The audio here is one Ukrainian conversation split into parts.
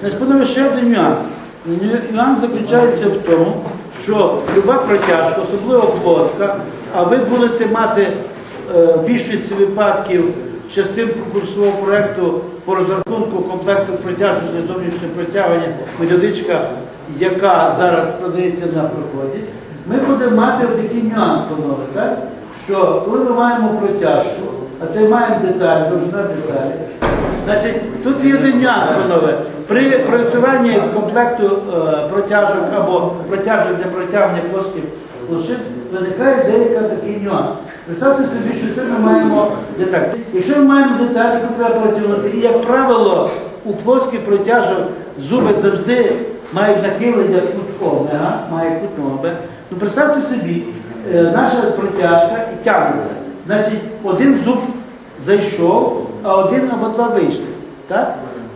Значить, подивимо ще один нюанс. Нюанс заключається в тому, що люба протяжка, особливо плоска, а ви будете мати е, в більшості випадків частинку курсового проєкту по розрахунку комплекту протяжки зовнішнього протягування методичка, яка зараз складається на проході, ми будемо мати такий нюанс, що коли ми маємо протяжку, а це маємо деталь, довжина деталі, Значить, тут є нюанс, панове. При проєктуванні комплекту е, протяжок або протяжок для протягнення плоских площин виникає деяка такий нюанс. Представте собі, що це ми маємо деталь. Якщо ми маємо деталь, яку треба протягнути, і, як правило, у плоских протяжок зуби завжди мають нахилення кут омега, має кут. Ну представте собі, е, наша протяжка і тягнеться. Значить, один зуб зайшов, а один або два вийшли. Так?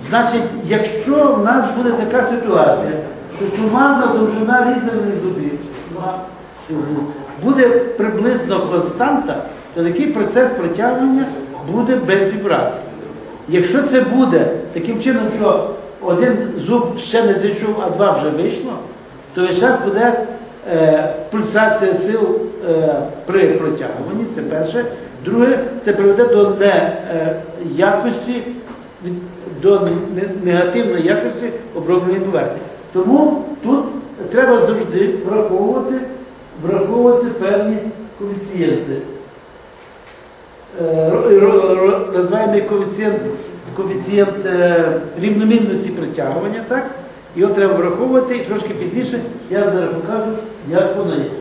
Значить, якщо в нас буде така ситуація, що сумарна довжина різаних зубів буде приблизно константа, то такий процес протягування буде без вібрацій. Якщо це буде таким чином, що один зуб ще не зайшов, а два вже вийшло, то весь час буде пульсація сил е, при протягуванні, це перше. Друге, це приведе до не, е, до негативної якості обробленої поверхні. Тому тут треба завжди враховувати, враховувати певні коефіцієнти. Е, Називаємо коефіцієнт, коефіцієнт е, рівномірності притягування, так? Його треба враховувати і трошки пізніше я зараз покажу, як воно є.